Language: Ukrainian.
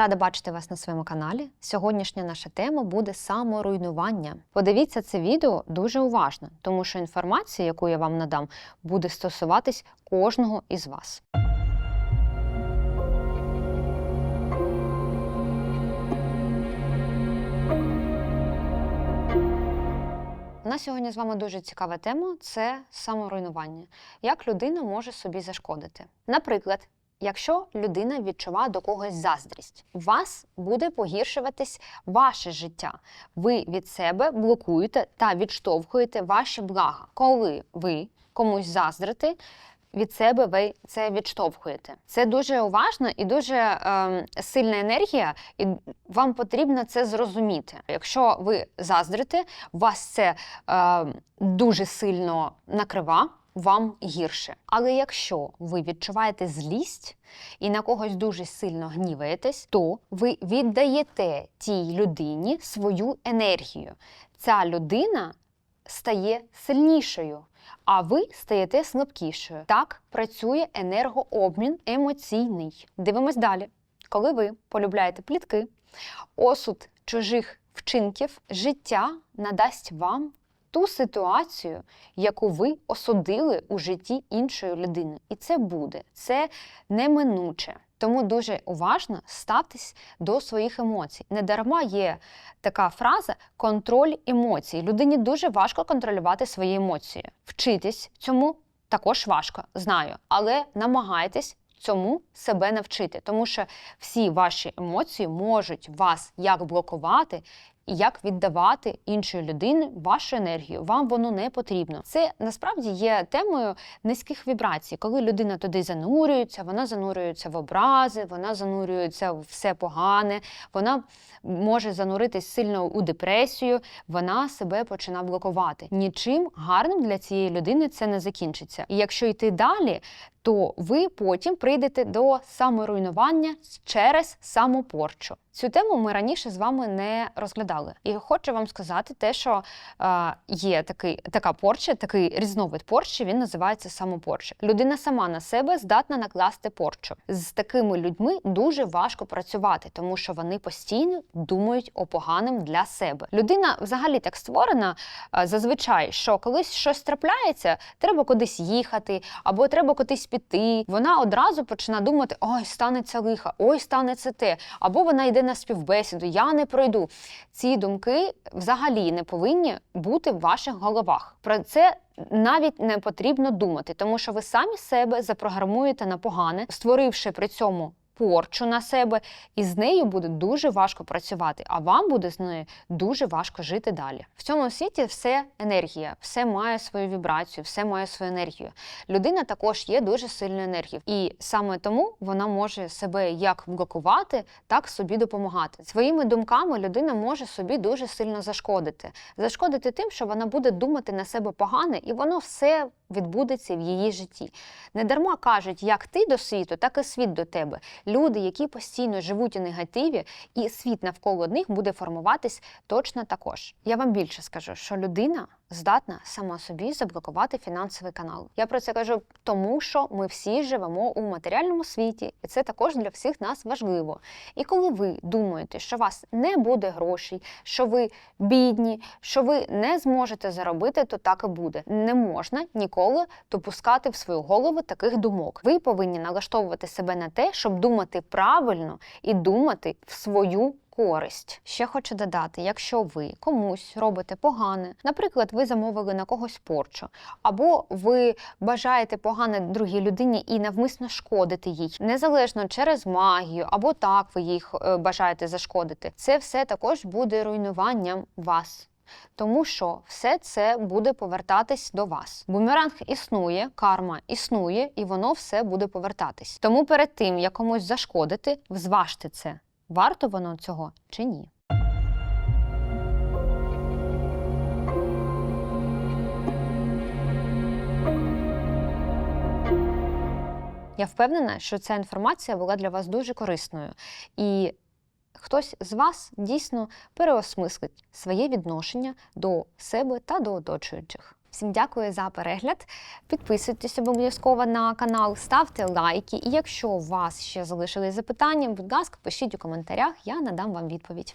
Рада бачити вас на своєму каналі. Сьогоднішня наша тема буде саморуйнування. Подивіться це відео дуже уважно, тому що інформація, яку я вам надам, буде стосуватись кожного із вас. У нас сьогодні з вами дуже цікава тема це саморуйнування. Як людина може собі зашкодити? Наприклад, якщо людина відчуває до когось заздрість, у вас буде погіршуватись ваше життя. Ви від себе блокуєте та відштовхуєте ваші блага. Коли ви комусь заздрите, від себе ви це відштовхуєте. Це дуже уважно і дуже е, сильна енергія, і вам потрібно це зрозуміти. Якщо ви заздрите, вас це е, дуже сильно накрива. Вам гірше. Але якщо ви відчуваєте злість і на когось дуже сильно гніваєтесь, то ви віддаєте тій людині свою енергію. Ця людина стає сильнішою, а ви стаєте слабкішою. Так працює енергообмін емоційний. Дивимось далі. Коли ви полюбляєте плітки, осуд чужих вчинків, життя надасть вам ту ситуацію, яку ви осудили у житті іншої людини. І це буде, це неминуче. Тому дуже уважно ставтесь до своїх емоцій. Недарма є така фраза контроль емоцій. Людині дуже важко контролювати свої емоції. Вчитись цьому також важко, знаю, але намагайтесь цьому себе навчити, тому що всі ваші емоції можуть вас як блокувати. Як віддавати іншій людині вашу енергію, вам воно не потрібно. Це насправді є темою низьких вібрацій, коли людина туди занурюється, вона занурюється в образи, вона занурюється в все погане, вона може зануритись сильно у депресію, вона себе починає блокувати. Нічим гарним для цієї людини це не закінчиться. І якщо йти далі, то ви потім прийдете до саморуйнування через самопорчу. Цю тему ми раніше з вами не розглядали. І хочу вам сказати те, що е, є такий, така порча, такий різновид порчі, він називається самопорча. Людина сама на себе здатна накласти порчу. З такими людьми дуже важко працювати, тому що вони постійно думають о поганим для себе. Людина взагалі так створена е, зазвичай, що колись щось трапляється, треба кудись їхати, або треба кудись піти. Вона одразу починає думати: ой, станеться лиха, ой, станеться те, або вона йде на співбесіду, я не пройду. Ці думки взагалі не повинні бути в ваших головах. Про це навіть не потрібно думати, тому що ви самі себе запрограмуєте на погане, створивши при цьому. Порчу на себе, і з нею буде дуже важко працювати, а вам буде з нею дуже важко жити далі. В цьому світі все енергія, все має свою вібрацію, все має свою енергію. Людина також є дуже сильною енергією, і саме тому вона може себе як блокувати, так собі допомагати. Своїми думками людина може собі дуже сильно зашкодити. Зашкодити тим, що вона буде думати на себе погане, і воно все відбудеться в її житті. Недарма кажуть, як ти до світу, так і світ до тебе. Люди, які постійно живуть у негативі, і світ навколо них буде формуватись точно також. Я вам більше скажу, що людина здатна сама собі заблокувати фінансовий канал. Я про це кажу, тому що ми всі живемо у матеріальному світі, і це також для всіх нас важливо. І коли ви думаєте, що у вас не буде грошей, що ви бідні, що ви не зможете заробити, то так і буде. Не можна ніколи допускати в свою голову таких думок. Ви повинні налаштовувати себе на те, щоб думати правильно і думати в свою користь. Ще хочу додати, якщо ви комусь робите погане, наприклад, ви замовили на когось порчу, або ви бажаєте погане другій людині і навмисно шкодите їй, незалежно через магію, або так ви їх е, бажаєте зашкодити, це все також буде руйнуванням вас. Тому що все це буде повертатись до вас. Бумеранг існує, карма існує, і воно все буде повертатись. Тому перед тим, як комусь зашкодити, зважте це. Варто воно цього чи ні? Я впевнена, що ця інформація була для вас дуже корисною, і хтось з вас дійсно переосмислить своє відношення до себе та до оточуючих. Всім дякую за перегляд. Підписуйтесь обов'язково на канал, ставте лайки. І якщо у вас ще залишились запитання, будь ласка, пишіть у коментарях, я надам вам відповідь.